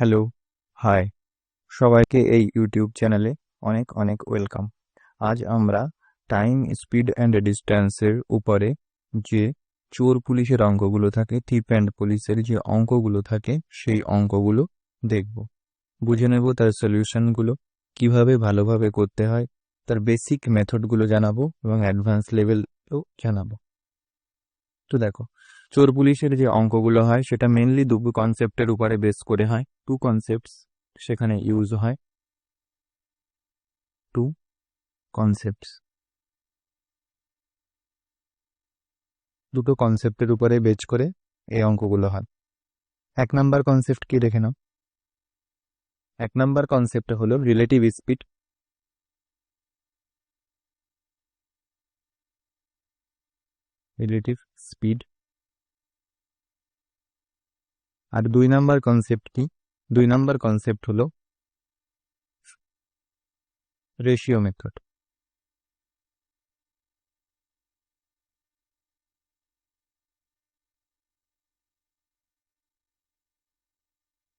Hello, high. সবাইকে এই YouTube চ্যানেলে অনেক অনেক ওয়েলকাম। আজ আমরা টাইম, স্পিড অ্যান্ড ডিস্ট্যান্সের উপরে যে চোর পুলিশের অঙ্কগুলো থাকে থিপ অ্যান্ড পুলিশের যে অঙ্কগুলো থাকে, সেই অঙ্কগুলো দেখব। বুঝে নেব তার সলিউশনগুলো, কীভাবে ভালোভাবে করতে হয়, তার বেসিক মেথডগুলো জানাব এবং অ্যাডভান্স লেভেলও জানাব। তো দেখো চোর পুলিশের যে অঙ্কগুলো হয়, সেটা মেনলি দু কনসেপ্টের উপরে বেস করে হয়। টু কনসেপ্টস সেখানে ইউজ হয়। টু কনসেপ্টস দুটো কনসেপ্টের উপরে বেচ করে এই অঙ্কগুলো হয়। এক নাম্বার কনসেপ্ট কি দেখে নাও। এক নাম্বার কনসেপ্ট হলো রিলেটিভ স্পিড রিলেটিভ স্পিড আর দুই নাম্বার কনসেপ্ট কি? দুই নাম্বার কনসেপ্ট হলো ratio method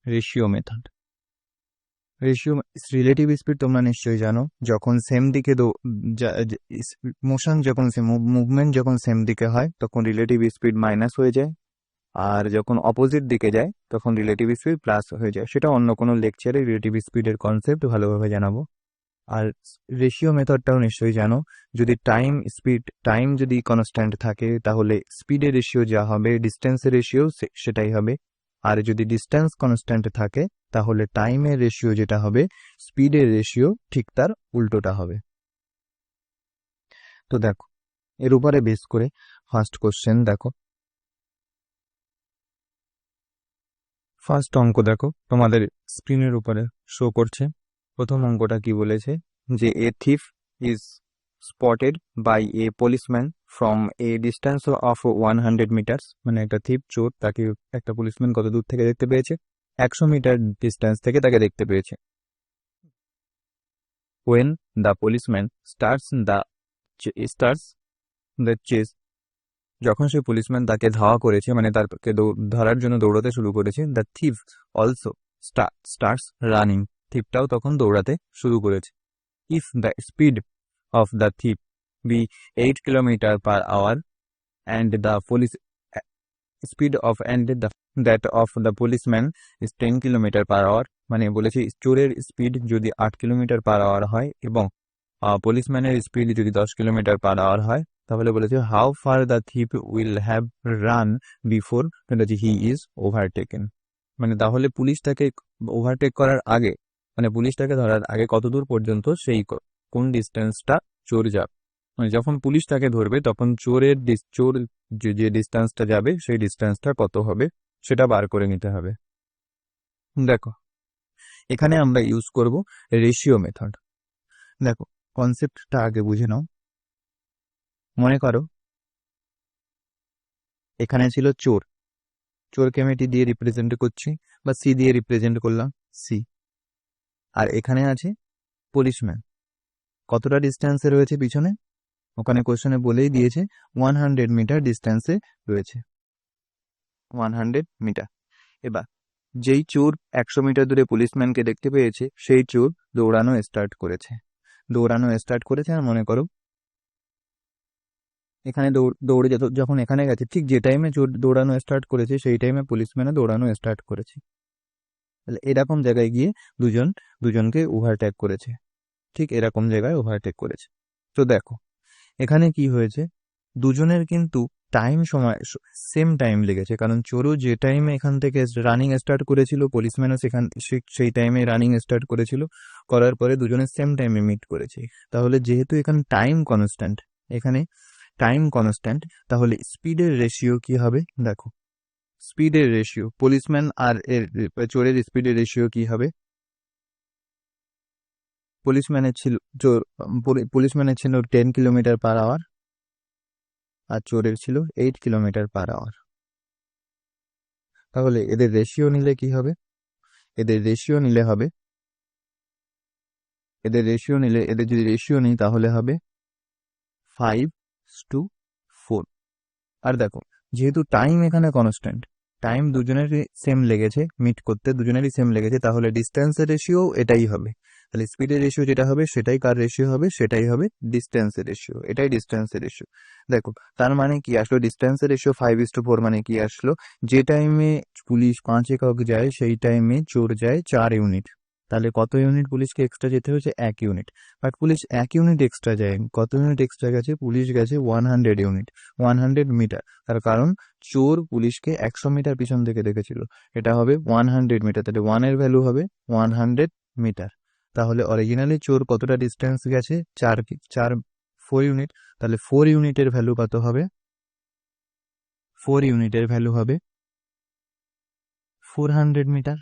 ratio method ratio relative speed তোমরা নিশ্চয়ই জানো। যখন সেম দিকে মোশন যখন মুভমেন্ট যখন সেম দিকে হয়, তখন রিলেটিভ স্পিড মাইনাস হয়ে যায়। আর যখন অপোজিট দিকে যায়, তখন রিলেটিভ স্পিড প্লাস হয়ে যায়। সেটা অন্য কোনো লেকচারে রিলেটিভ স্পিডের কনসেপ্ট ভালোভাবে জানাব। আর রেশিও মেথডটাও নিশ্চয়ই জানো। যদি টাইম স্পিড টাইম যদি কনস্ট্যান্ট থাকে, তাহলে স্পিডের রেশিও যা হবে ডিস্টেন্সের রেশিও সেটাই হবে। আর যদি ডিস্টেন্স কনস্ট্যান্ট থাকে, তাহলে টাইমের রেশিও যেটা হবে স্পিডের রেশিও ঠিক তার উল্টোটা হবে। তো দেখো, এর উপরে বেস করে ফার্স্ট কোশ্চেন দেখো। ফার্স্ট অঙ্ক দেখো, তোমাদের স্ক্রিনের উপরে শো করছে। প্রথম অঙ্কটা কি বলেছে? যে a thief is spotted by a policeman from a distance of one hundred metres মানে একটা থিপ চোর, তাকে একটা পুলিশম্যান কত দূর থেকে দেখতে পেয়েছে? একশো মিটার ডিস্টেন্স থেকে তাকে দেখতে পেয়েছে। When the policeman starts the starts the chase যখন সে পুলিশম্যান তাকে ধাওয়া করেছে মানে তাকে ধরার জন্য দৌড়াতে শুরু করেছে, the thief also starts running থিপটাও তখন দৌড়াতে শুরু করেছে। If the speed of the thief be eight kilometre per hour and the police, speed of and the, that of the policeman is ten kilometre per hour মানে বলেছে চোরের speed যদি আট kilometre per hour হয় এবং পুলিশম্যানের speed যদি দশ kilometre per hour হয় তাহলে বলেছে how far the thief will have run before he is overtaken মানে তাহলে পুলিশটাকে ওভারটেক করার আগে মানে পুলিশটাকে ধরার আগে কতদূর পর্যন্ত সেই কোন ডিস্টেন্সটা চোর যাবে মানে যখন পুলিশ তাকে ধরবে তখন চোরের চোর যে ডিস্টেন্সটা যাবে সেই ডিস্টেন্সটা কত হবে সেটা বার করে নিতে হবে। দেখো, এখানে আমরা ইউজ করব রেশিও মেথড দেখো কনসেপ্টটা আগে বুঝে নাও। মনে করো, এখানে ছিল চোর। চোরকে আমি এটি দিয়ে রিপ্রেজেন্ট করছি বা সি দিয়ে রিপ্রেজেন্ট করলাম সি আর এখানে আছে পুলিশম্যান কতটা ডিস্টেন্সে রয়েছে পিছনে? ওখানে কোশ্চেনে বলেই দিয়েছে ওয়ান হান্ড্রেড মিটার ডিস্টেন্সে রয়েছে। ওয়ান হান্ড্রেড মিটার এবার, যেই চোর একশো মিটার দূরে পুলিশম্যানকে দেখতে পেয়েছে, সেই চোর দৌড়ানো স্টার্ট করেছে। দৌড়ানো স্টার্ট করেছে আর মনে করো এখানে দৌড়, দৌড়ে যেত, যখন এখানে গেছে, ঠিক যে টাইমে দৌড়ানো স্টার্ট করেছে, সেই টাইমে পুলিশম্যানে দৌড়ানো স্টার্ট করেছে। তাহলে এরকম জায়গায় গিয়ে দুজন, দুজনকে ওভারটেক করেছে। ঠিক এরকম জায়গায় ওভারটেক করেছে। তো দেখো, এখানে কি হয়েছে? দুজনের কিন্তু টাইম সময় সেম টাইম লেগেছে। কারণ চোরও যে টাইমে এখান থেকে রানিং স্টার্ট করেছিল পুলিশম্যানও সেখান সেই টাইমে রানিং স্টার্ট করেছিল, করার পরে দুজনের সেম টাইমে মিট করেছে। তাহলে যেহেতু এখানে টাইম কনস্ট্যান্ট এখানে টাইম কনস্ট্যান্ট তাহলে স্পিডের রেশিও কি হবে? দেখো স্পিডের রেশিও পুলিশম্যান আর এর চোরের স্পিডের রেশিও কি হবে? পুলিশম্যানের ছিল, চোর পুলিশম্যানের ছিল টেন কিলোমিটার পার আওয়ার আর চোরের ছিল এইট কিলোমিটার পার আওয়ার তাহলে এদের রেশিও নিলে কি হবে? এদের রেশিও নিলে হবে, এদের রেশিও নিলে, এদের যদি রেশিও নিই তাহলে হবে ফাইভ টু ফোর আর দেখো, যেহেতু টাইম এখানে কনস্ট্যান্ট টাইম দুজনেরই সেম লেগেছে মিট করতে দুজনেরই সেম লেগেছে, তাহলে ডিস্টেন্সের রেশিও এটাই হবে। তাহলে স্পিডের রেশিও যেটা হবে, সেটাই কার রেশিও হবে? সেটাই হবে ডিস্টেন্সের রেশিও এটাই ডিস্টেন্সের রেশিও দেখো, তার মানে কি আসলো? ডিস্টেন্সের ratio five is to four মানে কি আসলো? যে টাইমে পুলিশ পাঁচ একক যায়, সেই টাইমে চোর যায় চার ইউনিট তাহলে কত ইউনিট পুলিশকে এক্সট্রা যেতে হচ্ছে এক ইউনিট বাট পুলিশ এক ইউনিট এক্সট্রা যায় কত ইউনিট এক্সট্রা গেছে? পুলিশ গেছে one hundred unit one hundred metre তার কারণ চোর পুলিশকে একশো মিটার পিছন থেকে দেখেছিল। এটা হবে ওয়ান হান্ড্রেড মিটার তাহলে ওয়ানের ভ্যালু হবে ওয়ান হান্ড্রেড মিটার তাহলে অরিজিনালি চোর কতটা ডিস্টেন্স গেছে? চার চার ফোর ইউনিট তাহলে ফোর ইউনিটের ভ্যালু কত হবে? ফোর ইউনিটের ভ্যালু হবে ফোর হান্ড্রেড মিটার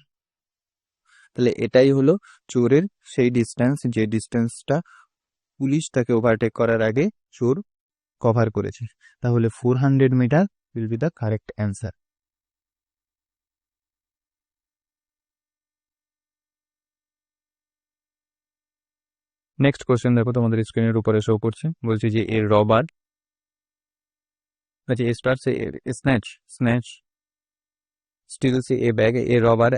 তাহলে এটাই হলো চোরের সেই ডিস্টেন্স যে ডিস্টেন্সটা পুলিশ তাকে ওভারটেক করার আগে চোর কভার করেছে। তাহলে four hundred metre will be the correct answer next question দেখো তোমাদের স্ক্রিনের উপরে শো করছে। বলছে যে এর রবার আচ্ছা a starts snatch snatch steals a bag a robber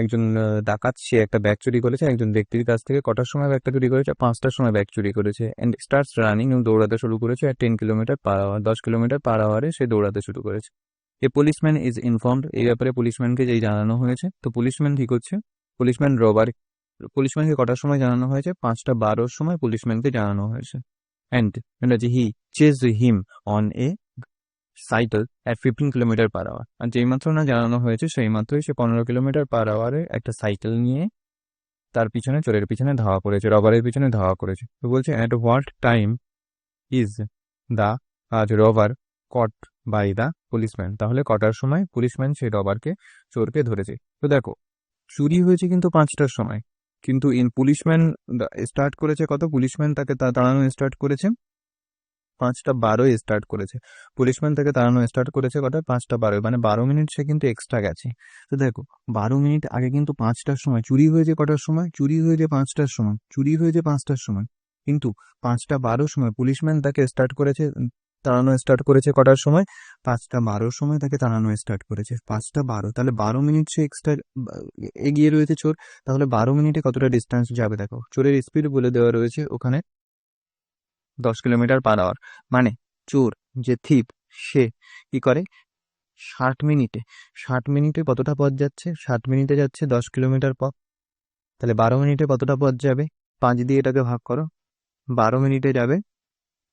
একজন ডাকাত, সে একটা ব্যাগ চুরি করেছে, একজন ব্যক্তির কাছ থেকে কটার সময় ব্যাগটা চুরি করেছে? পাঁচটার সময় ব্যাগ চুরি করেছে। অ্যান্ড স্টার্টস রানিং এবং দৌড়াতে শুরু করেছে আর টেন কিলোমিটার পার আওয়ার দশ কিলোমিটার পার আওয়ারে সে দৌড়াতে শুরু করেছে। এ পুলিশম্যান ইজ ইনফর্মড এই ব্যাপারে পুলিশম্যানকে যেই জানানো হয়েছে, তো পুলিশম্যান কি করছে? পুলিশম্যান রবার পুলিশম্যানকে কটার সময় জানানো হয়েছে? পাঁচটা বারোর সময় পুলিশম্যানকে জানানো হয়েছে। And he chase him on a cycle at fifteen kilometre per hour আর যেই মাত্র না জানানো হয়েছে, সেই মাত্রই সে পনেরো কিলোমিটার পার আওয়ারে একটা সাইকেল নিয়ে তার পিছনে, চোরের পিছনে ধাওয়া করেছে, রবারের পিছনে ধাওয়া করেছে। তো বলছে at what time is the আজ robber caught by the policeman তাহলে কটার সময় পুলিশম্যান সেই রবারকে, চোরকে ধরেছে? তো দেখো, চুরি হয়েছে কিন্তু পাঁচটার সময়। কিন্তু ইন পুলিশম্যান স্টার্ট করেছে কত? পুলিশম্যান তাকে তাড়ানো স্টার্ট করেছে। পাঁচটা বারোয় স্টার্ট করেছে। পুলিশম্যান তাকে তাড়ানো স্টার্ট করেছে কটা? পাঁচটা বারোয়। মানে বারো মিনিট সে কিন্তু এক্সট্রা গেছে। তো দেখো, বারো মিনিট আগে কিন্তু পাঁচটার সময়, চুরি হয়েছে কটার সময়? চুরি হয়েছে পাঁচটার সময়। চুরি হয়েছে পাঁচটার সময়। কিন্তু পাঁচটা বারোর সময় পুলিশম্যান তাকে স্টার্ট করেছে, তাড়ানো স্টার্ট করেছে কটার সময়? পাঁচটা বারোর সময় তাকে তাড়ানো স্টার্ট করেছে। পাঁচটা বারো। তাহলে বারো মিনিট সে এক্সট্রা এগিয়ে রয়েছে চোর। তাহলে বারো মিনিটে কতটা ডিস্টেন্স যাবে দেখো? চোরের স্পিড বলে দেওয়া রয়েছে ওখানে। দশ কিলোমিটার পার আওয়ার মানে চোর, যে থিপ, সে কি করে? ষাট মিনিটে। ষাট মিনিটে কতটা পথ যাচ্ছে? ষাট মিনিটে যাচ্ছে দশ কিলোমিটার পথ। তাহলে বারো মিনিটে কতটা পথ যাবে? পাঁচ দিয়ে এটাকে ভাগ করো। বারো মিনিটে যাবে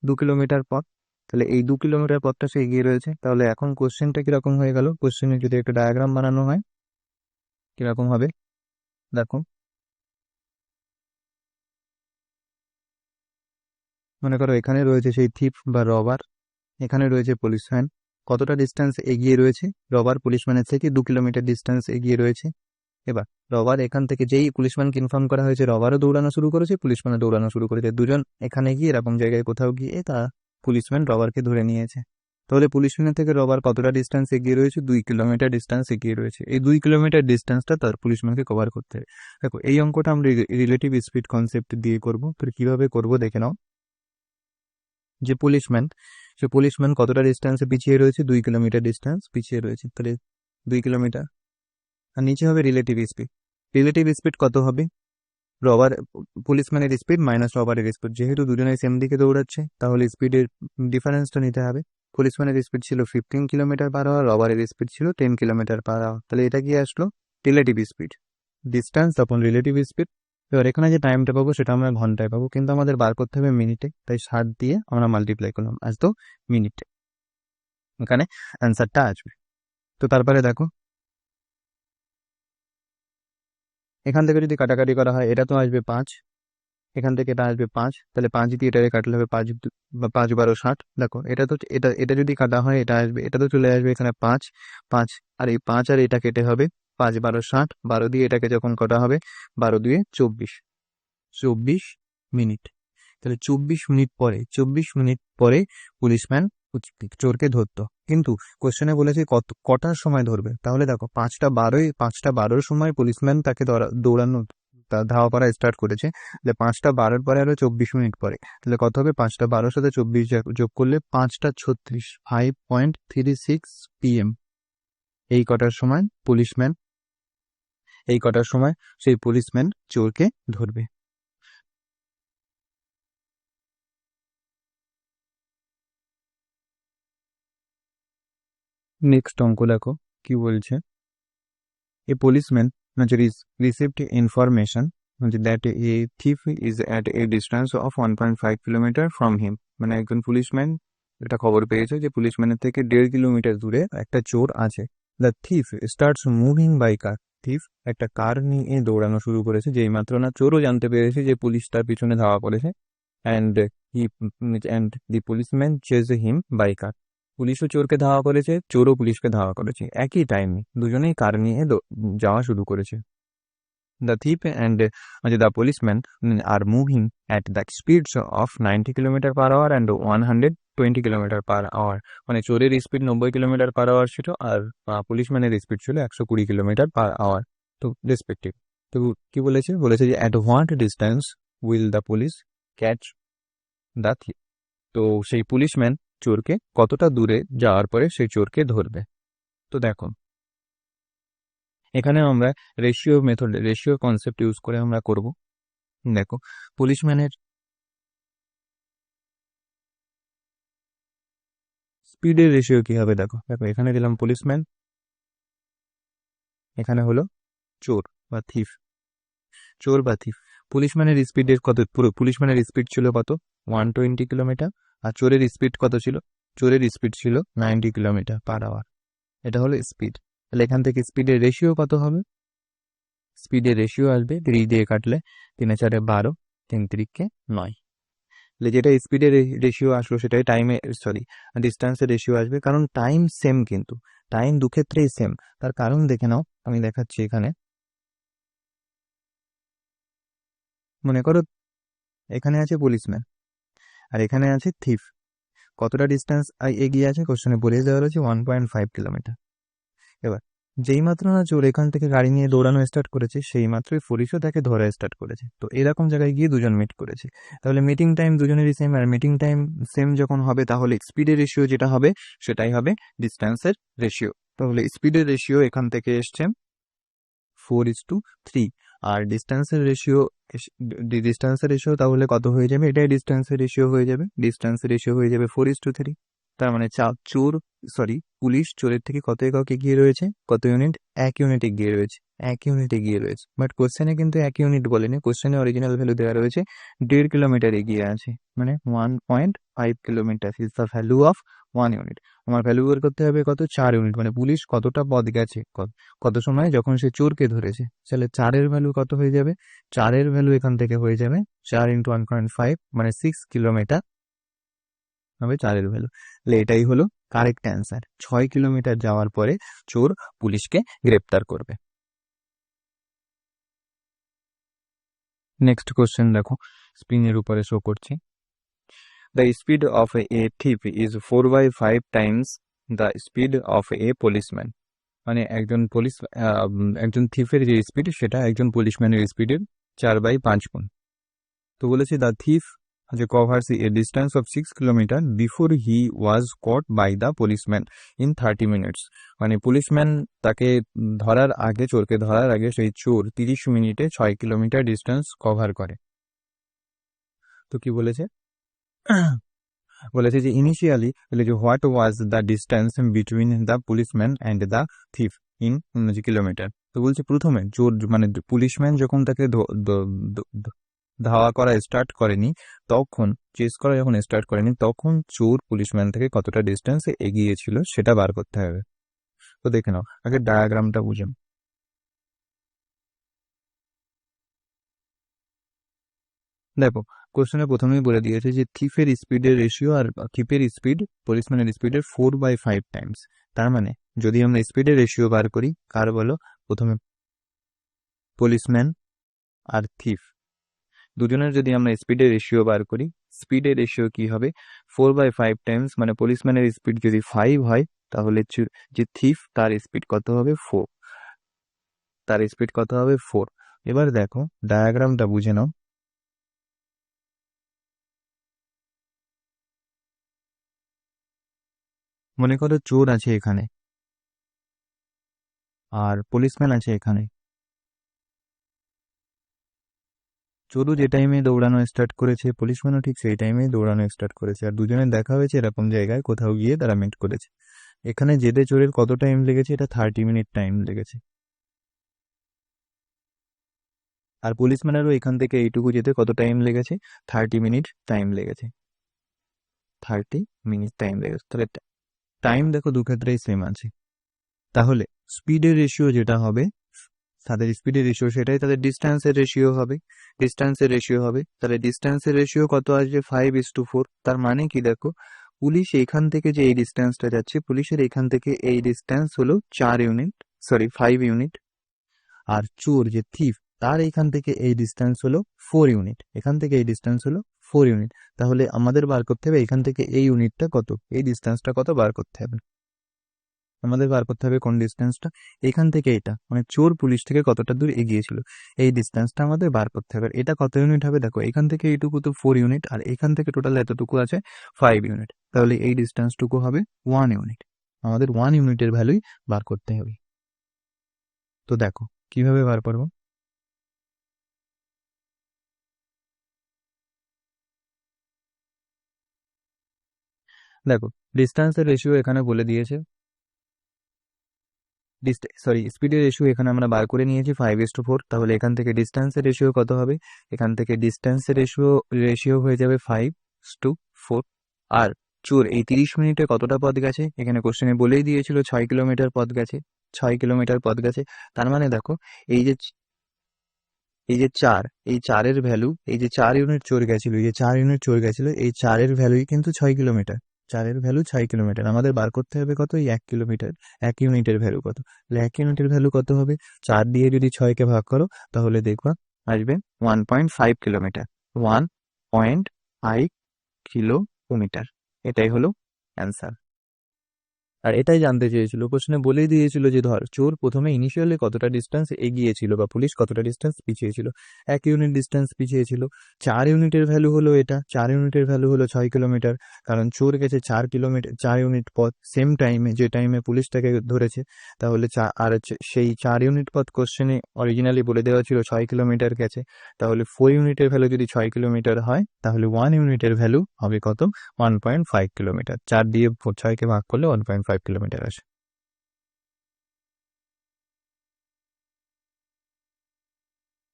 দু কিলোমিটার পথ। তাহলে এই দু কিলোমিটার পথটা সে এগিয়ে রয়েছে। তাহলে এখন কোশ্চেনটা কীরকম হয়ে গেল? কোশ্চেনে যদি একটা ডায়াগ্রাম বানানো হয়, কীরকম হবে? দেখো। মনে করো এখানে রয়েছে সেই থিপ বা রবার, এখানে রয়েছে পুলিশম্যান কতটা ডিস্টেন্স এগিয়ে রয়েছে? রবার পুলিশম্যানের থেকে দু কিলোমিটার ডিস্টেন্স এগিয়ে রয়েছে। এবার, রবার এখান থেকে যেই পুলিশ পুলিশম্যানকে ইনফর্ম করা হয়েছে, রবারও দৌড়ানো শুরু করেছে, পুলিশ পুলিশম্যানও দৌড়ানো শুরু করেছে দুজন এখানে গিয়ে এরকম জায়গায় কোথাও গিয়ে তা পুলিশ পুলিশম্যান রবারকে ধরে নিয়েছে। তাহলে পুলিশ পুলিশম্যানের থেকে রবার কতটা ডিস্টেন্স এগিয়ে রয়েছে? দুই কিলোমিটার ডিস্টেন্স এগিয়ে রয়েছে। এই দুই কিলোমিটার ডিস্টেন্সটা তার পুলিশ পুলিশম্যানকে কভার করতে হবে। দেখো, এই অঙ্কটা আমরা রিলেটিভ স্পিড কনসেপ্ট দিয়ে করব। তো কীভাবে করব দেখে নাও। যে পুলিশম্যান সে পুলিশম্যান কতটা ডিস্টেন্সে পিছিয়ে রয়েছে? দুই কিলোমিটার ডিস্টেন্স পিছিয়ে রয়েছে, তাহলে দুই কিলোমিটার আর নিচে হবে রিলেটিভ স্পিড রিলেটিভ স্পিড কত হবে? রবার পুলিশম্যানের স্পিড মাইনাস রবারের স্পিড যেহেতু দুজনেই সেম দিকে দৌড়াচ্ছে, তাহলে স্পিডের ডিফারেন্সটা নিতে হবে। পুলিশম্যানের স্পিড ছিল ফিফটিন কিলোমিটার পার আওয়ার রবারের স্পিড ছিল টেন কিলোমিটার পার আওয়ার তাহলে এটা কি আসলো? Relative speed distance upon relative speed এবার এখানে যে টাইমটা পাবো সেটা আমরা ঘন্টায় পাবো, কিন্তু আমাদের বার করতে হবে মিনিটে তাই ষাট দিয়ে আমরা মাল্টিপ্লাই করলাম। আজ তো মিনিটে এখানে অ্যান্সারটা আসবে। তো তারপরে দেখো। এখান থেকে যদি কাটাকাটি করা হয়, এটা তো আসবে পাঁচ। এখান থেকে এটা আসবে পাঁচ। তাহলে পাঁচ দিয়ে এটাকে কাটলে হবে পাঁচ পাঁচ বারো ষাট। দেখো, এটা তো এটা এটা যদি কাটা হয়, এটা আসবে, এটা তো চলে আসবে এখানে পাঁচ। পাঁচ, আর এই পাঁচ আর এটা কেটে হবে পাঁচ বারো ষাট, বারো দিয়ে এটাকে যখন কটা হবে? বারো দিয়ে চব্বিশ। চব্বিশ মিনিট। তাহলে চব্বিশ মিনিট পরে, চব্বিশ মিনিট পরে পুলিশম্যান চোরকে ধরতো। কিন্তু কোশ্চেনে বলেছে কত কটার সময় ধরবে? তাহলে দেখো, পাঁচটা বারোই, পাঁচটা বারোর সময় পুলিশম্যান তাকে দৌড়া- দৌড়ানো ধাওয়া করা স্টার্ট করেছে। তাহলে পাঁচটা বারোর পরে আরও চব্বিশ মিনিট পরে। তাহলে কত হবে? পাঁচটা বারোর সাথে চব্বিশ যোগ করলে পাঁচটা ছত্রিশ five point three six PM এই কটার সময় পুলিশম্যান এই কটার সময় সেই পুলিশম্যান চোরকে ধরবে। নেক্সট অঙ্ক দেখো কি বলছে? A policeman received information that a thief is at a distance of one point five kilometre from him মানে একজন পুলিশম্যান একটা খবর পেয়েছে যে পুলিশম্যানের থেকে দেড় কিলোমিটার দূরে একটা চোর আছে। The thief starts moving by car thief একটা কার নিয়ে দৌড়ানো শুরু করেছে, যেই মাত্র না চোরও জানতে পেরেছে যে পুলিশ তার পিছনে ধাওয়া করেছে। And he and the policeman chase him by car পুলিশও চোরকে ধাওয়া করেছে, চোরও পুলিশকে ধাওয়া করেছে। একই টাইমে দুজনেই কার নিয়ে যাওয়া শুরু করেছে। The thief and the policeman are moving at the speeds of ninety kilometre per hour and one hundred twenty kilometre per hour মানে চোরের স্পিড নব্বই কিলোমিটার পার আওয়ার ছিল আর পুলিশম্যানের স্পিড ছিল একশো কুড়ি কিলোমিটার পার আওয়ার তো রেসপেক্টিভ তো কি বলেছে? বলেছে যে at what distance will the police catch the thief তো সেই পুলিশম্যান চোরকে কতটা দূরে যাওয়ার পরে সেই চোরকে ধরবে? তো দেখো এখানে আমরা ratio method ratio concept use করে আমরা করব। দেখো পুলিশম্যানের স্পিডের রেশিও কি হবে দেখো? দেখো, এখানে দিলাম পুলিশম্যান। এখানে হলো চোর বা থিফ। চোর বা থিফ। পুলিশম্যানের স্পিডের কত? পুলিশম্যানের স্পিড ছিল কত? One twenty kilometre. আর চোরের স্পিড কত ছিল? চোরের স্পিড ছিল নাইনটি কিলোমিটার পার আওয়ার। এটা হলো স্পিড। তাহলে এখান থেকে স্পিডের রেশিও কত হবে? স্পিডের রেশিও আসবে থ্রি দিয়ে কাটলে তিনে চারে বারো, তিন তিরিককে নয়। যেটা স্পিডের রেশিও আসলো সেটাই টাইমে সরি ডিস্টেন্সের রেশিও আসবে। কারণ টাইম সেম কিন্তু টাইম দু ক্ষেত্রেই সেম তার কারণ দেখে নাও, আমি দেখাচ্ছি এখানে। মনে করো এখানে আছে পুলিশম্যান আর এখানে আছে থিফ কতটা ডিস্টেন্স এগিয়ে আছে? কোশ্চেনে বলে দেওয়া রয়েছে ওয়ান পয়েন্ট ফাইভ কিলোমিটার এবার যেই মাত্র না চোর এখান থেকে গাড়ি নিয়ে দৌড়ানো স্টার্ট করেছে সেই মাত্রই পুলিশও তাকে ধরা স্টার্ট করেছে। তো এরকম জায়গায় গিয়ে দুজন মিট করেছে। তাহলে মিটিং টাইম দুজনেরই সেম আর মিটিং টাইম সেম যখন হবে, তাহলে স্পিডের রেশিও যেটা হবে, সেটাই হবে ডিস্টেন্সের রেশিও তাহলে স্পিডের রেশিও এখান থেকে এসছে ফোর ইস টু থ্রি আর ডিস্টেন্সের রেশিও ডিস্টেন্সের রেশিও তাহলে কত হয়ে যাবে? এটাই ডিস্টেন্সের রেশিও হয়ে যাবে। ডিস্টেন্সের রেশিও হয়ে যাবে ফোর ইস টু থ্রি তার মানে চা, চোর সরি পুলিশ চোরের থেকে কত একক এগিয়ে রয়েছে, কত ইউনিট এক ইউনিট এগিয়ে রয়েছে, এক ইউনিট এগিয়ে রয়েছে। বাট কোশ্চেনে কিন্তু এক ইউনিট বলেনি কোশ্চেনে অরিজিনাল ভ্যালু দেওয়া রয়েছে, দেড় কিলোমিটার এগিয়ে আছে মানে one point five kilometre is the value of one unit আমার ভ্যালু বের করতে হবে কত? চার ইউনিট মানে পুলিশ কতটা পথ গেছে, কত সময় যখন সে চোরকে ধরেছে, তাহলে চারের ভ্যালু কত হয়ে যাবে? চারের ভ্যালু এখান থেকে হয়ে যাবে, চার ইন্টু ওয়ান পয়েন্ট ফাইভ মানে সিক্স কিলোমিটার হবে চারের ভ্যালু তাহলে এটাই হলো কারেক্ট অ্যান্সার ছয় কিলোমিটার যাওয়ার পরে চোর পুলিশকে গ্রেপ্তার করবে। নেক্সট কোশ্চেন দেখো স্ক্রিনের উপরে শো করছি। The speed of a thief is four by five times the speed of a policeman মানে একজন পুলিশ একজন থিফের যে স্পিড সেটা একজন পুলিশম্যানের স্পিডের চার বাই পাঁচ গুণ। তো বলেছি দ্য থিফ যে covers a distance of six kilometre before he was caught by the policeman in thirty minutes মানে পুলিশম্যান তাকে ধরার আগে, চোরকে ধরার আগে সেই চোর তিরিশ মিনিটে ছয় কিলোমিটার ডিস্টেন্স কভার করে। তো কি বলেছে? বলেছে যে ইনিশিয়ালি বলে যে what was the distance between the policeman and the thief in kilometre তো বলছে প্রথমে, চোর মানে পুলিশম্যান যখন তাকে ধাওয়া করা স্টার্ট করেনি, তখন চেস করা যখন স্টার্ট করেনি, তখন চোর পুলিশম্যান থেকে কতটা ডিস্টেন্সে এগিয়ে ছিল সেটা বার করতে হবে। তো দেখে নাও, আগে ডায়াগ্রামটা বুঝুন দেখো কোশ্চেনে প্রথমেই বলে দিয়েছে যে থিফের স্পিডের রেশিও আর থিপের স্পিড পুলিশম্যানের স্পিডের ফোর বাই ফাইভ টাইমস তার মানে যদি আমরা স্পিডের রেশিও বার করি, কার বলো? প্রথমে পুলিশম্যান আর থিফ দুজনের যদি আমরা স্পিডের রেশিও বার করি স্পিডের রেশিও কি হবে? ফোর বাই ফাইভ টাইমস মানে পুলিশম্যানের স্পিড যদি ফাইভ হয়, তাহলে যে থিফ তার স্পিড কত হবে? ফোর তার স্পিড কত হবে? ফোর এবার দেখো ডায়াগ্রামটা বুঝে নাও। মনে করো চোর আছে এখানে। আর পুলিশম্যান আছে এখানে। চোরু যে টাইমে দৌড়ানো স্টার্ট করেছে পুলিশম্যানও ঠিক সেই টাইমে দৌড়ানো স্টার্ট করেছে। আর দুজনের দেখা হয়েছে এরকম জায়গায়, কোথাও গিয়ে তারা মিট করেছে। এখানে যেতে চোরের কত টাইম লেগেছে? এটা থার্টি মিনিট টাইম লেগেছে। আর পুলিশম্যানেরও এখান থেকে এইটুকু যেতে কত টাইম লেগেছে? থার্টি মিনিট টাইম লেগেছে। থার্টি মিনিট টাইম লেগেছে। তাহলে টাইম দেখো দু ক্ষেত্রেই সেম আছে। তাহলে স্পিডের রেশিও যেটা হবে তাদের স্পিডের রেশিও সেটাই তাদের ডিস্ট্যান্সের রেশিও হবে। ডিস্ট্যান্সের রেশিও হবে। তাহলে ডিস্ট্যান্সের রেশিও কত আসবে? ফাইভ ইস টু ফোর তার মানে কি দেখো, পুলিশ এখান থেকে যে এই ডিস্ট্যান্সটা যাচ্ছে, পুলিশের এখান থেকে এই ডিস্ট্যান্স হলো চার ইউনিট সরি ফাইভ ইউনিট আর চোর যে থিফ তার এখান থেকে এই ডিস্ট্যান্স হলো ফোর ইউনিট এখান থেকে এই ডিস্ট্যান্স হলো ফোর ইউনিট তাহলে আমাদের বার করতে হবে এখান থেকে এই ইউনিটটা কত? এই ডিস্ট্যান্সটা কত বার করতে হবে? আমাদের বার করতে হবে কোন ডিস্টেন্সটা এখান থেকে এটা। মানে চোর পুলিশ থেকে কতটা দূর এগিয়েছিল এই ডিস্টেন্সটা আমাদের বার করতে হবে। এটা কত ইউনিট হবে? দেখো, এখান থেকে এইটুকু তো ফোর ইউনিট আর এখান থেকে টোটাল এতটুকু আছে ফাইভ ইউনিট তাহলে এই ডিস্টেন্সটুকু হবে ওয়ান ইউনিট আমাদের ওয়ান ইউনিটের ভ্যালুই বার করতে হবে। তো দেখো, কীভাবে বার করব? দেখো ডিস্টেন্সের রেশিও এখানে বলে দিয়েছে। সরি স্পিডের রেশিও এখানে আমরা বার করে নিয়েছি ফাইভ ইস টু ফোর তাহলে এখান থেকে ডিস্টেন্সের রেশিও কত হবে? এখান থেকে ডিস্টেন্সের রেশিও রেশিও হয়ে যাবে ফাইভ টু ফোর আর চোর, এই তিরিশ মিনিটে কতটা পথ গেছে? এখানে কোশ্চেনে বলেই দিয়েছিল ছয় কিলোমিটার পথ গেছে, ছয় কিলোমিটার পথ গেছে। তার মানে দেখো, এই যে এই যে চার, এই চারের ভ্যালু এই যে চার ইউনিট চোর গেছিল, এই যে চার ইউনিট চোর গেছিল, এই চারের ভ্যালুই কিন্তু ছয় কিলোমিটার চারের ভ্যালু ছয় কিলোমিটার আমাদের বার করতে হবে কত? এক কিলোমিটার এক ইউনিটের ভ্যালু কত? এক ইউনিটের ভ্যালু কত হবে? চার দিয়ে যদি ছয়কে ভাগ করো, তাহলে দেখবা আসবে one point five kilometre one point five kilometre এটাই হলো অ্যান্সার আর এটাই জানতে চেয়েছিল। কোশ্চেনে বলেই দিয়েছিল যে, ধর, চোর প্রথমে ইনিশিয়ালি কতটা ডিস্টেন্স এগিয়েছিল বা পুলিশ কতটা ডিস্টেন্স পিছিয়ে ছিল এক ইউনিট ডিস্টেন্স পিছিয়ে ছিল চার ইউনিটের ভ্যালু হলো এটা। চার ইউনিটের ভ্যালু হলো ছয় কিলোমিটার কারণ চোর গেছে চার কিলোমিটার চার ইউনিট পথ সেম টাইমে যে টাইমে পুলিশটাকে ধরেছে। তাহলে চা, আর সেই চার ইউনিট পথ কোশ্চেনে অরিজিনালি বলে দেওয়া ছিল ছয় কিলোমিটার গেছে। তাহলে ফোর ইউনিটের ভ্যালু যদি ছয় কিলোমিটার হয়, তাহলে ওয়ান ইউনিটের ভ্যালু হবে কত? ওয়ান পয়েন্ট ফাইভ কিলোমিটার চার দিয়ে ছয়কে ভাগ করলে ওয়ান পয়েন্ট ফাইভ কিলোমিটার আসে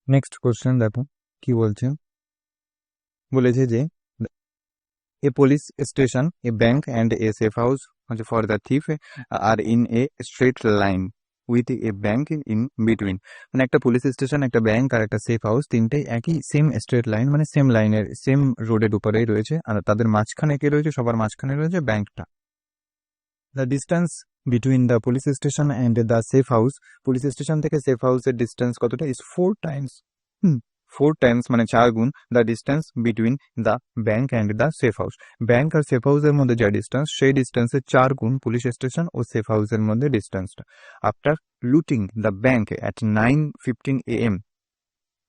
নেক্সট কোশ্চেন দেখো, কি বলছে? বলেছে যে a police station a bank and a safe house হচ্ছে for the thief R in a straight line with a bank in between মানে একটা পুলিশ স্টেশন একটা ব্যাংক আর একটা সেফ হাউস তিনটেই একই সেম স্ট্রেট লাইন মানে সেম লাইনের সেম রোডের উপরেই রয়েছে। আর তাদের মাঝখানে কে রয়েছে? সবার মাঝখানে রয়েছে ব্যাংকটা the distance between the police station and the safe house police station থেকে সেফ হাউসের ডিস্টেন্স কতটা is four times hmm four times মানে চার গুণ the distance between the bank and the safe house bank R safe হাউসের মধ্যে যা distance সেই ডিস্টেন্সের চার গুণ পুলিশ স্টেশন ও সেফ হাউসের মধ্যে ডিস্টেন্সটা after looting the bank at nine fifteen A M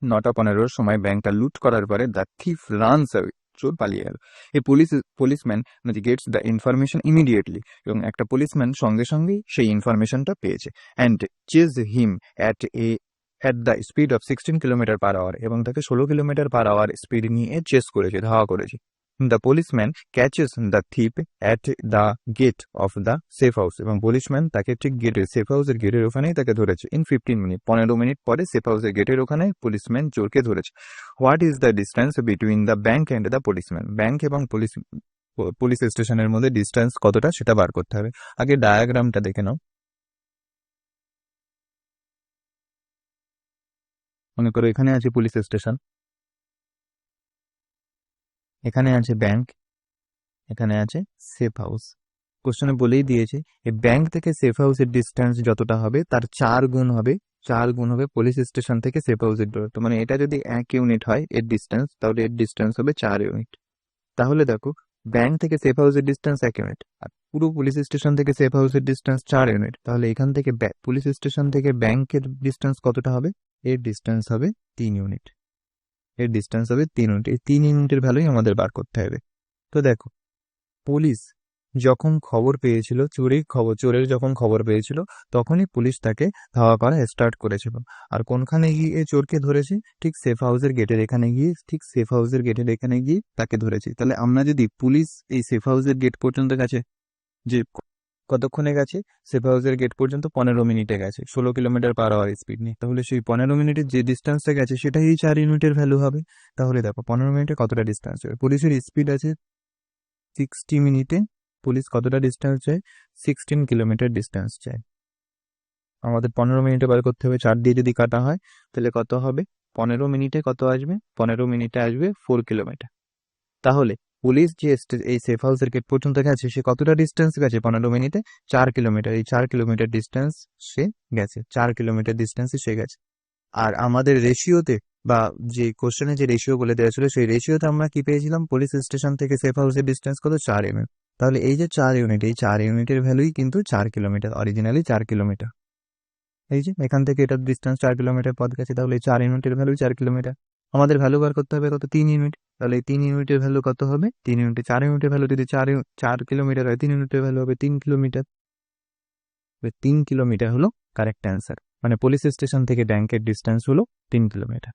নটা পনেরোর সময় ব্যাংকটা লুট করার পরে দ্য থিফ রানস অ্যাওয়ে চোর পালিয়ে গেল। এই police policeman gets the information immediately এবং একটা পুলিশম্যান সঙ্গে সঙ্গেই সেই ইনফরমেশনটা পেয়েছে and chase him at a at the speed of sixteen kilometer per hour এবং তাকে ষোলো কিলোমিটার পার আওয়ার স্পিড নিয়ে চেস করেছে, ধাওয়া করেছে। The policeman catches the thief at the gate of the safe house এবং পুলিশম্যান তাকে ঠিক গেটের সেফ হাউসের গেটের ওখানেই তাকে ধরেছে। ইন ফিফটিন মিনিট পনেরো মিনিট পরে সেফ হাউসের গেটের ওখানে পুলিশম্যান চোরকে ধরেছে। What is the distance between the bank and the policeman bank এবং পুলিশ পুলিশ স্টেশনের মধ্যে ডিস্টেন্স কতটা সেটা বার করতে হবে। আগে ডায়াগ্রামটা দেখে নাও। মনে করো এখানে আছে পুলিশ স্টেশন এখানে আছে ব্যাংক এখানে আছে সেফ হাউস কোশ্চেনে বলেই দিয়েছে এই ব্যাংক থেকে সেফ হাউসের ডিস্টেন্স যতটা হবে, তার চার গুণ হবে, চার গুণ হবে পুলিশ স্টেশন থেকে সেফ হাউসের দূরত্ব। মানে এটা যদি এক ইউনিট হয়, এর ডিস্টেন্স তাহলে এর ডিস্টেন্স হবে চার ইউনিট তাহলে দেখো ব্যাংক থেকে সেফ হাউসের ডিস্টেন্স এক ইউনিট আর পুরো পুলিশ স্টেশন থেকে সেফ হাউসের ডিস্টেন্স চার ইউনিট তাহলে এখান থেকে পুলিশ স্টেশন থেকে ব্যাংকের ডিস্টেন্স কতটা হবে? এর ডিস্টেন্স হবে তিন ইউনিট এর ডিস্টেন্স হবে তিন ইউনিট এই তিন ইউনিটের ভ্যালুই আমাদের বার করতে হবে। তো দেখো পুলিশ যখন খবর পেয়েছিল চুরির খবর, চোরের যখন খবর পেয়েছিল, তখনই পুলিশ তাকে ধাওয়া করা স্টার্ট করেছিল। আর কোনখানে গিয়ে চোরকে ধরেছে? ঠিক সেফ হাউসের গেটের এখানে গিয়ে, ঠিক সেফ হাউসের গেটের এখানে গিয়ে তাকে ধরেছি। তাহলে আমরা যদি পুলিশ এই সেফ হাউসের গেট পর্যন্ত গেছে, যে কতক্ষণে গেছে? সেফ হাউসের গেট পর্যন্ত পনেরো মিনিটে গেছে। ষোলো কিলোমিটার পার আওয়ার স্পিড নিয়ে। তাহলে সেই পনেরো মিনিটের যে ডিস্টেন্সটা গেছে, সেটাই এই চার ইউনিটের ভ্যালু হবে। তাহলে দেখো, পনেরো মিনিটে কতটা ডিস্টেন্স হবে পুলিশের স্পিড আছে সিক্সটি মিনিটে। পুলিশ কতটা ডিস্টেন্স চায় সিক্সটিন কিলোমিটার ডিস্টেন্স চায় আমাদের পনেরো মিনিটে বার করতে হবে। চার দিয়ে যদি কাটা হয়, তাহলে কত হবে? পনেরো মিনিটে কত আসবে? পনেরো মিনিটে আসবে ফোর কিলোমিটার। তাহলে পুলিশ যে এই সেফ হাউসের গেট পর্যন্ত গেছে, সে কতটা ডিস্টেন্স গেছে? পনেরো মিনিটে? চার কিলোমিটার এই চার কিলোমিটার ডিস্টেন্স সে গেছে। চার কিলোমিটার ডিস্টেন্সে সে গেছে। আর আমাদের রেশিওতে বা যে কোশ্চেনে যে রেশিও বলে দেওয়া ছিল, সেই রেশিওতে আমরা কি পেয়েছিলাম? পুলিশ স্টেশন থেকে সেফ হাউসের ডিস্টেন্স কত? চার ইউনিট তাহলে এই যে চার ইউনিট এই চার ইউনিটের ভ্যালুই কিন্তু চার কিলোমিটার অরিজিনালি চার কিলোমিটার এই যে, এখান থেকে এটার ডিস্টেন্স চার কিলোমিটার পথ গেছে, তাহলে চার ইউনিটের ভ্যালু চার কিলোমিটার আমাদের ভ্যালু বার করতে হবে কত? তিন ইউনিট তাহলে তিন ইউনিটের ভ্যালু কত হবে? তিন ইউনিটে চার ইউনিটের ভ্যালু যদি চার চার কিলোমিটার হয়, তিন ইউনিটের ভ্যালু হবে তিন কিলোমিটার তিন কিলোমিটার হলো কারেক্ট অ্যান্সার মানে পুলিশ স্টেশন থেকে ব্যাংকের ডিস্টেন্স হলো তিন কিলোমিটার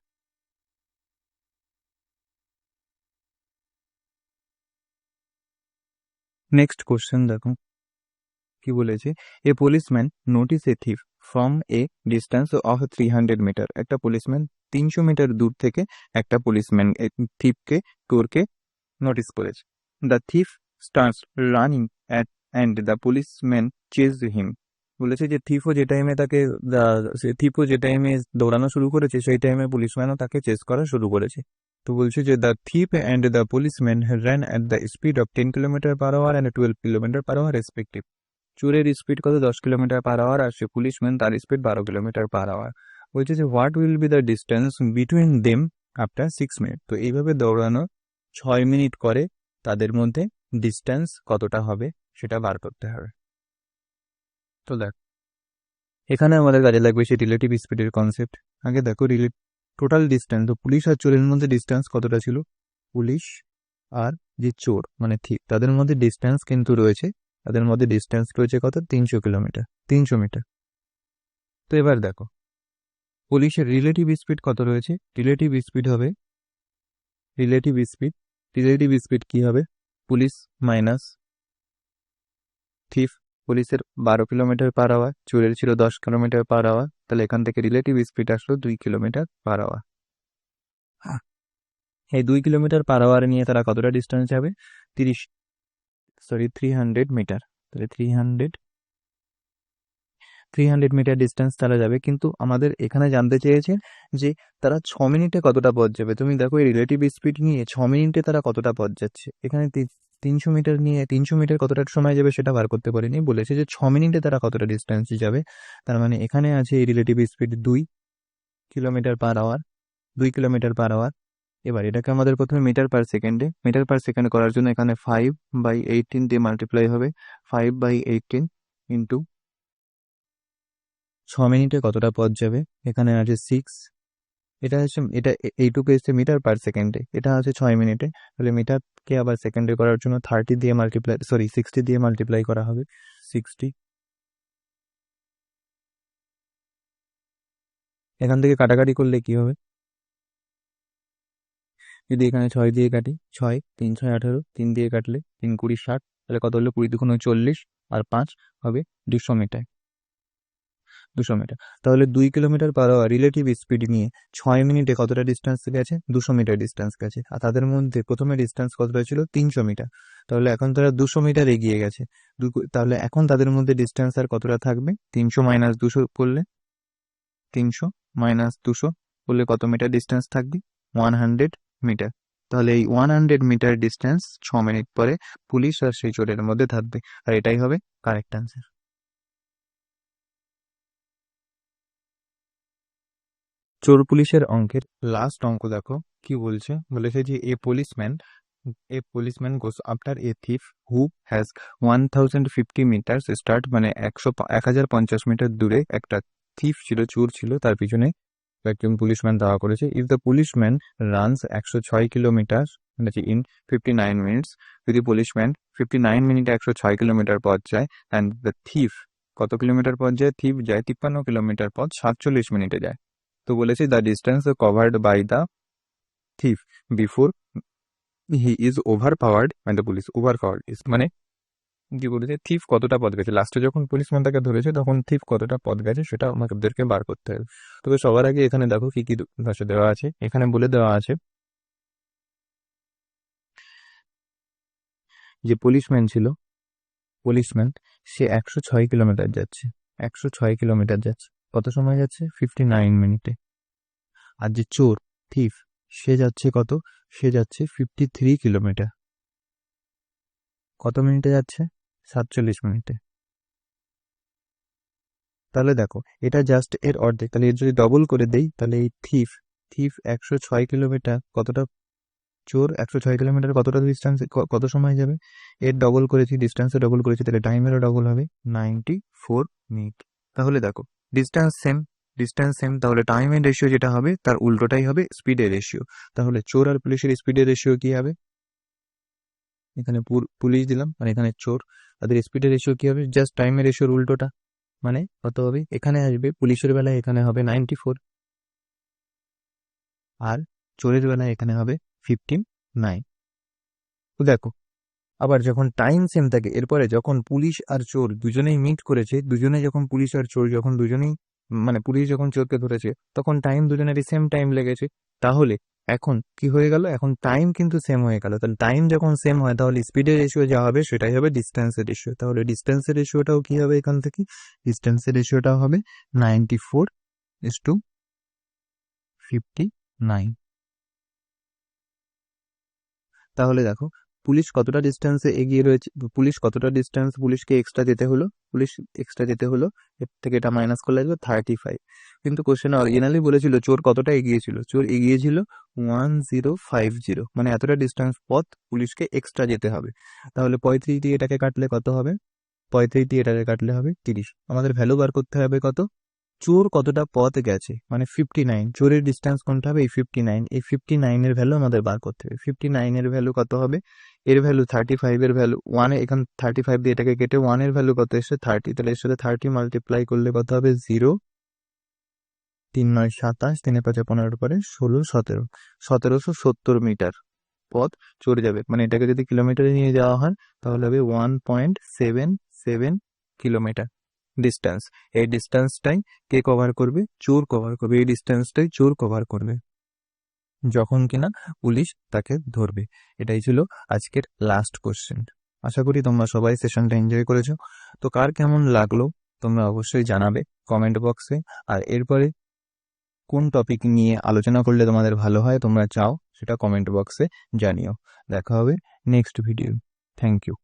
নেক্সট কোশ্চেন দেখো। কি বলেছে? A policeman notice a thief from a distance of three hundred meter একটা পুলিশম্যান তিনশো মিটার দূর থেকে একটা পুলিশম্যান থিপকে চোরকে নোটিস করেছে। The thief starts running at and the policeman chase him বলেছে যে থিফও যে টাইমে তাকে থিফও যে টাইমে দৌড়ানো শুরু করেছে, সেই টাইমে পুলিশম্যানও তাকে চেস করা শুরু করেছে। তো বলছে যে the thief and the policeman ran at the speed of ten kilometer per hour and twelve kilometer per hour respective চোরের স্পিড কত? দশ কিলোমিটার পার আওয়ার আর সে পুলিশম্যান তার স্পিড বারো কিলোমিটার পার আওয়ার বলছে যে what will be the distance between them after six minute তো এইভাবে দৌড়ানো ছয় মিনিট করে তাদের মধ্যে ডিস্টেন্স কতটা হবে সেটা বার করতে হবে। তো দেখ, এখানে আমাদের কাজে লাগবে সেই রিলেটিভ স্পিডের কনসেপ্ট আগে দেখো রিলেট টোটাল ডিস্টেন্স তো পুলিশ আর চোরের মধ্যে ডিস্টেন্স কতটা ছিল? পুলিশ আর যে চোর মানে ঠিক, তাদের মধ্যে ডিস্টেন্স কিন্তু রয়েছে। তাদের মধ্যে ডিস্টেন্স রয়েছে কত? তিনশো কিলোমিটার, তিনশো মিটার। তো এবার দেখো পুলিশের রিলেটিভ স্পিড কত রয়েছে? রিলেটিভ স্পিড হবে? রিলেটিভ স্পিড রিলেটিভ স্পিড কি হবে? পুলিশ মাইনাস থিফ পুলিশের বারো কিলোমিটার পার আওয়ার চোরের ছিল দশ কিলোমিটার পার আওয়ার তাহলে এখান থেকে রিলেটিভ স্পিড আসলো দুই কিলোমিটার পার আওয়ার এই দুই কিলোমিটার পার আওয়ার নিয়ে তারা কতটা ডিস্টেন্স যাবে? তিরিশ সরি থ্রি হান্ড্রেড মিটার তাহলে three hundred three hundred metre distance তারা যাবে। কিন্তু আমাদের এখানে জানতে চেয়েছে যে তারা ছ মিনিটে কতটা পথ যাবে। তুমি দেখো এই রিলেটিভ স্পিড নিয়ে ছ মিনিটে তারা কতটা পথ যাচ্ছে। এখানে তিনশো মিটার নিয়ে, তিনশো মিটার কতটা সময় যাবে সেটা বার করতে পারিনি। বলেছে যে ছ মিনিটে তারা কতটা ডিস্টেন্স যাবে। তার মানে এখানে আছে এই রিলেটিভ স্পিড দুই কিলোমিটার পার আওয়ার দুই কিলোমিটার পার আওয়ার এবার এটাকে আমাদের প্রথমে মিটার পার সেকেন্ডে মিটার পার সেকেন্ড করার জন্য এখানে ফাইভ বাই এইটিন দিয়ে মাল্টিপ্লাই হবে। ফাইভ বাই এইটিন ইন্টু ছ মিনিটে কতটা পথ যাবে? এখানে আছে সিক্স এটা হচ্ছে, এটা এইটুকু এসছে মিটার পার সেকেন্ডে এটা আছে ছয় মিনিটে। তাহলে মিটারকে আবার সেকেন্ডে করার জন্য থার্টি দিয়ে মাল্টিপ্লাই সরি সিক্সটি দিয়ে মাল্টিপ্লাই করা হবে। সিক্সটি এখান থেকে কাটাকাটি করলে কি হবে? যদি এখানে ছয় দিয়ে কাটি, ছয়, তিন, ছয়, আঠারো, তিন দিয়ে কাটলে তিন কুড়ি, ষাট, তাহলে কত হলো? কুড়ি দুগুণ চল্লিশ আর পাঁচ হবে দুশো মিটার। দুশো মিটার। তাহলে দুই kilometre per hour relative speed নিয়ে ছয় মিনিটে কতটা ডিস্টেন্স গেছে? দুশো মিটার ডিস্টেন্স গেছে। আর তাদের মধ্যে প্রথমে ডিস্টেন্স কতটা ছিল? তিনশো মিটার। তাহলে এখন তারা দুশো মিটার এগিয়ে গেছে। তাহলে এখন তাদের মধ্যে ডিস্টেন্স আর কতটা থাকবে? তিনশো মাইনাস দুশো করলে? তিনশো মাইনাস দুশো করলে কত মিটার ডিস্টেন্স থাকবে? ওয়ান হান্ড্রেড মিটার তাহলে এই ওয়ান হান্ড্রেড মিটার ডিস্টেন্স ছ মিনিট পরে পুলিশ আর সেই চোরের মধ্যে থাকবে। আর এটাই হবে কারেক্ট অ্যান্সার চোর পুলিশের অঙ্কের লাস্ট অঙ্ক দেখো, কি বলছে? বলেছে যে a policeman a policeman goes after a thief who has one thousand fifty metre start মানে একশো এক হাজার পঞ্চাশ মিটার দূরে একটা থিফ ছিল, চোর ছিল, তার পিছনে একজন পুলিশম্যান দাওয়া করেছে। ইফ দ্য পুলিশম্যান রানস একশো ছয় kilometer in fifty nine minutes যদি পুলিশম্যান ফিফটি নাইন মিনিটে একশো ছয় কিলোমিটার পথ যায় অ্যান্ড দ্য থিফ কত কিলোমিটার পথ যায়? থিফ যায় তিপ্পান্ন কিলোমিটার পথ, সাতচল্লিশ মিনিটে যায়। তো বলেছি the distance covered by the thief before he is overpowered by the police overpowered is মানে কি বলেছে? থিফ কতটা পথ গেছে? লাস্টে যখন পুলিশম্যান তাকে ধরেছে, তখন থিফ কতটা পথ গেছে সেটা আমাদেরকে বার করতে হবে। তবে সবার আগে এখানে দেখো কি কি ভাষা দেওয়া আছে। এখানে বলে দেওয়া আছে যে পুলিশম্যান ছিল পুলিশম্যান সে একশো ছয় কিলোমিটার যাচ্ছে। একশো ছয় কিলোমিটার যাচ্ছে। কত সময় যাচ্ছে? ফিফটি নাইন মিনিটে আর যে চোর, থিফ, সে যাচ্ছে কত? সে যাচ্ছে ফিফটি থ্রি কিলোমিটার কত মিনিটে যাচ্ছে? সাতচল্লিশ মিনিটে তাহলে দেখো, এটা জাস্ট এর অর্ধেক। তাহলে এর যদি ডবল করে দেই, তাহলে এই থিফ থিফ একশো ছয় কিলোমিটার কতটা? চোর একশো ছয় কিলোমিটার কতটা ডিস্টেন্স কত সময় যাবে? এর ডবল করেছি ডিস্টেন্সে ডবল করেছি, তাহলে টাইমেরও ডবল হবে। নাইনটি ফোর মিনিট তাহলে দেখো ডিস্টেন্স সেম ডিস্টেন্স সেম তাহলে টাইমের রেশিও যেটা হবে, তার উল্টোটাই হবে স্পিডের রেশিও তাহলে চোর আর পুলিশের স্পিডের রেশিও কি হবে? এখানে পুলিশ দিলাম, আর এখানে চোর। তাদের স্পিডের রেশিও কি হবে? জাস্ট টাইমের রেশিওর উল্টোটা। মানে কত হবে? এখানে আসবে, পুলিশের বেলায় এখানে হবে নাইনটি ফোর আর চোরের বেলায় এখানে হবে ফিফটিন নাইন দেখো আবার যখন টাইম সেম থাকে, এরপরে যখন পুলিশ আর চোর দুজনেই মিট করেছে, দুজনে যখন পুলিশ আর চোর যখন দুজনেই মানে পুলিশ যখন চোরকে ধরেছে, তখন টাইম দুজনেরই সেম টাইম লেগেছে। তাহলে এখন কি হয়ে গেল? এখন টাইম কিন্তু সেম হয়ে গেল। তাহলে টাইম যখন সেম হয়, তাহলে স্পিডের রেশিও যা হবে, সেটাই হবে ডিস্টেন্সের রেশিও তাহলে ডিস্টেন্সের রেশিওটাও কি হবে এখান থেকে? ডিস্টেন্সের রেশিওটাও হবে ninety four is to fifty nine তাহলে দেখো পুলিশ কতটা ডিস্টেন্সে এগিয়ে রয়েছে, পুলিশ কতটা ডিস্টেন্স পুলিশকে এক্সট্রা যেতে হলো, পুলিশ এক্সট্রা যেতে হলো, এর থেকে এটা মাইনাস করলে আসবে থার্টি ফাইভ কিন্তু কোশ্চেন অরিজিনালি বলেছিল, চোর কতটা এগিয়েছিল? চোর এগিয়েছিল ওয়ান জিরো ফাইভ জিরো মানে এতটা ডিস্টেন্স পথ পুলিশকে এক্সট্রা যেতে হবে। তাহলে পঁয়ত্রিশ দিয়ে এটাকে কাটলে কত হবে? পঁয়ত্রিশ দিয়ে এটাকে কাটলে হবে তিরিশ। আমাদের ভ্যালু বার করতে হবে কত? চোর কতটা পথ গেছে? মানে ফিফটি নাইন চোরের ডিস্টেন্স কোনটা হবে? এই ফিফটি নাইন এই ফিফটি নাইনের ভ্যালু আমাদের বার করতে হবে। ফিফটি নাইনের ভ্যালু কত হবে? এর ভ্যালু থার্টি ফাইভের ভ্যালু ওয়ানে এখান থার্টি ফাইভ দিয়ে এটাকে কেটে ওয়ানের ভ্যালু কত এসে থার্টি তাহলে এর সাথে থার্টি মাল্টিপ্লাই করলে কত হবে? জিরো তিন নয় সাতাশ তিনে পাঁচে পনেরোর পরে ষোলো, সতেরো। সতেরোশো সত্তর মিটার পথ চড়ে যাবে। মানে এটাকে যদি কিলোমিটারে নিয়ে যাওয়া হয়, তাহলে হবে one point seven seven kilometre distance এই ডিস্টেন্সটাই কে কভার করবে? চোর কভার করবে। এই ডিস্টেন্সটাই চোর কভার করবে। যখন কিনা পুলিশ তাকে ধরবে। এটাই ছিল আজকের লাস্ট কোশ্চেন আশা করি তোমরা সবাই সেশনটা এনজয় করেছ। তো কার কেমন লাগল তোমরা অবশ্যই জানাবে কমেন্ট বক্সে আর এরপরে কোন টপিক নিয়ে আলোচনা করলে তোমাদের ভালো হয় তোমরা চাও সেটা কমেন্ট বক্সে জানিও। দেখা হবে নেক্সট ভিডিও থ্যাংক ইউ